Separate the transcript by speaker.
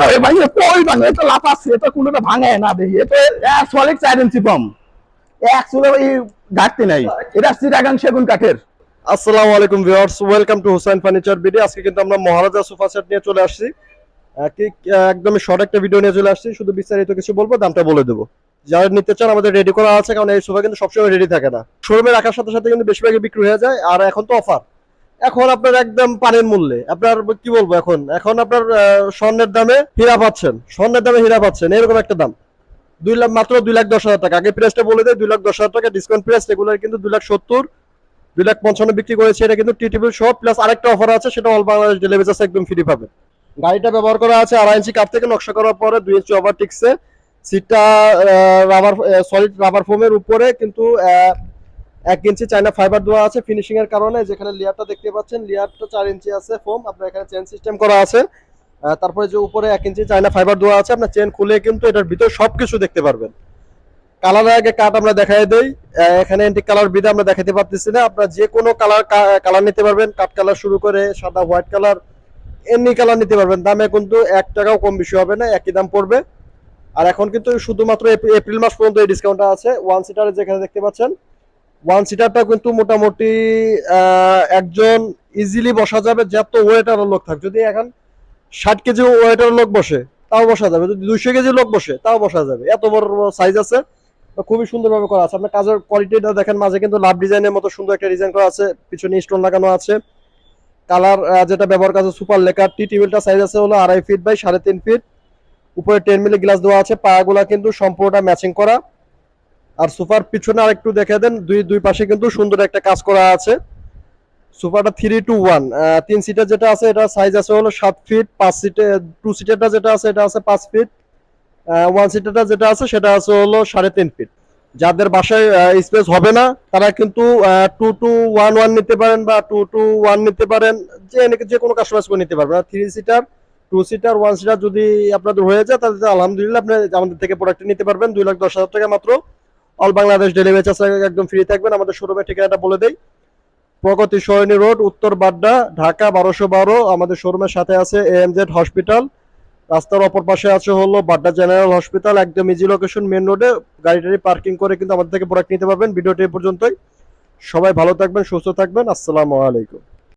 Speaker 1: যাবে ভাই কই ভাঙে এটা লাফাচ্ছে এটা কোনোটা ভাঙে না দেখি। এটা সলিড চার ইঞ্চি কম এক চুলে ঘাটতি নাই। এটা চিটাগাং সেগুন কাঠের।
Speaker 2: আসসালামু আলাইকুম viewers welcome to Hussain furniture video আজকে কিন্তু আমরা মহারাজা সোফা সেট নিয়ে চলে আসছি। একদমই শর্ট একটা ভিডিও নিয়ে চলে আসছি। শুধু বিস্তারিত কিছু বলব দামটা বলে দেবো। যারা নিতে চান আমাদের রেডি করা আছে কারণ এই সোফা কিন্তু সবসময় রেডি থাকে না। শোরুমে রাখার সাথে সাথে কিন্তু বেশিরভাগই বিক্রি হয়ে যায় আর এখন তো অফার এখন আপনার একদম পানির মূল্যে। আপনার, কি বলব এখন? এখন আপনার স্বর্ণের দামে হীরা পাচ্ছেন। স্বর্ণের দামে হীরা পাচ্ছেন। এরকম একটা দাম। দুই লাখ, মাত্র দুই লাখ দশ হাজার টাকা। আগে প্রাইসটা বলে দেয় দুই লাখ দশ হাজার টাকা ডিসকাউন্ট প্রাইস রেগুলার কিন্তু দুই লাখ সত্তর, দুই লাখ পঞ্চান্ন বিক্রি করেছে। এটা কিন্তু টি টিভি সহ প্লাস আরেকটা অফার আছে, সেটা অল বাংলাদেশ ডেলিভারি চার্জ একদম ফ্রি পাবেন। গাড়িটা ব্যবহার করা আছে আড়াই ইঞ্চি কাপ থেকে নকশা করার পরে, দুই ইঞ্চি ওভারটিক্সে সিটটা রাবার সলিড রাবার ফোমের উপরে, কিন্তু এক ইঞ্চি চাইনা ফাইবার দেওয়া আছে ফিনিশিং এর কারণে, যেখানে লেয়ারটা দেখতে পাচ্ছেন লেয়ারটা চার ইঞ্চি আছে ফোম আপনার এখানে চেন সিস্টেম করা আছে। তারপরে যে উপরে এক ইঞ্চি চাইনা ফাইবার দেওয়া আছে, আপনার চেন খুলে কিন্তু এটার ভিতর সবকিছু দেখতে পারবেন। কালারের আগে কাট আমরা দেখাই দেই। এখানে এন্টিক কালার বিদে আমরা দেখাতে পারতেছি না। আপনারা যে কোনো কালার কালার নিতে পারবেন। কাট কালার শুরু করে সাদা হোয়াইট কালার এমনি কালার নিতে পারবেন। দামে কিন্তু এক টাকাও কম বেশি হবে না, একই দাম পড়বে। আর এখন কিন্তু শুধুমাত্র এপ্রিল মাস পর্যন্ত এই ডিসকাউন্টটা আছে। ওয়ান সিটারে যেখানে দেখতে পাচ্ছেন ওয়ান সিটারটা কিন্তু মোটামুটি একজন ইজিলি বসা যাবে যত ওয়েটার লোক থাক। যদি এখন ষাট কেজি ওয়েটার লোক বসে, তাও বসা যাবে। যদি দুইশো কেজি লোক বসে, তাও বসা যাবে। এত বড় সাইজ আছে খুবই সুন্দরভাবে করা আছে। আপনার কাজের কোয়ালিটিটা দেখেন, মাঝে কিন্তু লাভ ডিজাইনের মতো সুন্দর একটা ডিজাইন করা আছে। পিছনে স্টোন লাগানো আছে। কালার যেটা ব্যবহার করা সুপার লেকার টি টেবিলটা সাইজ আছে হলো আড়াই ফিট বাই সাড়ে তিন ফিট উপরে টেন মিলি গ্লাস দেওয়া আছে। পায়াগুলা কিন্তু সম্পূর্ণটা ম্যাচিং করা। আর সোফার পিছনে আরেকটু দেখে দেন, দুই দুই পাশে কিন্তু সুন্দর একটা কাজ করা আছে। সোফাটা থ্রি টু ওয়ান তিন সিটার যেটা আছে, এটা সাইজ আছে হলো সাত ফিট পাঁচ সিটে টু সিটারটা যেটা আছে, এটা আছে পাঁচ ফিট ওয়ান সিটারটা যেটা আছে, সেটা আছে হলো সাড়ে তিন ফিট যাদের বাসায় স্পেস হবে না, তারা কিন্তু টু টু ওয়ান ওয়ান নিতে পারেন বা টু টু ওয়ান নিতে পারেন, যে যে কোনো কাস্টমাইজ করে নিতে পারবেন। Three seater two seater one seater যদি আপনাদের হয়ে যায়, তাহলে আলহামদুলিল্লাহ আপনি আমাদের থেকে প্রোডাক্ট নিতে পারবেন, দুই লাখ দশ হাজার টাকা মাত্র। অল বাংলাদেশ ডেলিভারি চার্জ একদম ফ্রি থাকবেন। আমাদের শোরুমের ঠিকানাটা বলে দেই। প্রগতি সরণী রোড, উত্তর বাড্ডা, ঢাকা বারোশো বারো। আমাদের শোরুমের সাথে আছে এএমজেড হসপিটাল রাস্তার অপর পাশে আছে হলো বাড্ডা জেনারেল হসপিটাল। একদম ইজি লোকেশন মেন রোডে গাড়ি টাড়ি পার্কিং করে কিন্তু আমাদের থেকে প্রোডাক্ট নিতে পারবেন। ভিডিওটি পর্যন্তই। সবাই ভালো থাকবেন, সুস্থ থাকবেন। আসসালামু আলাইকুম।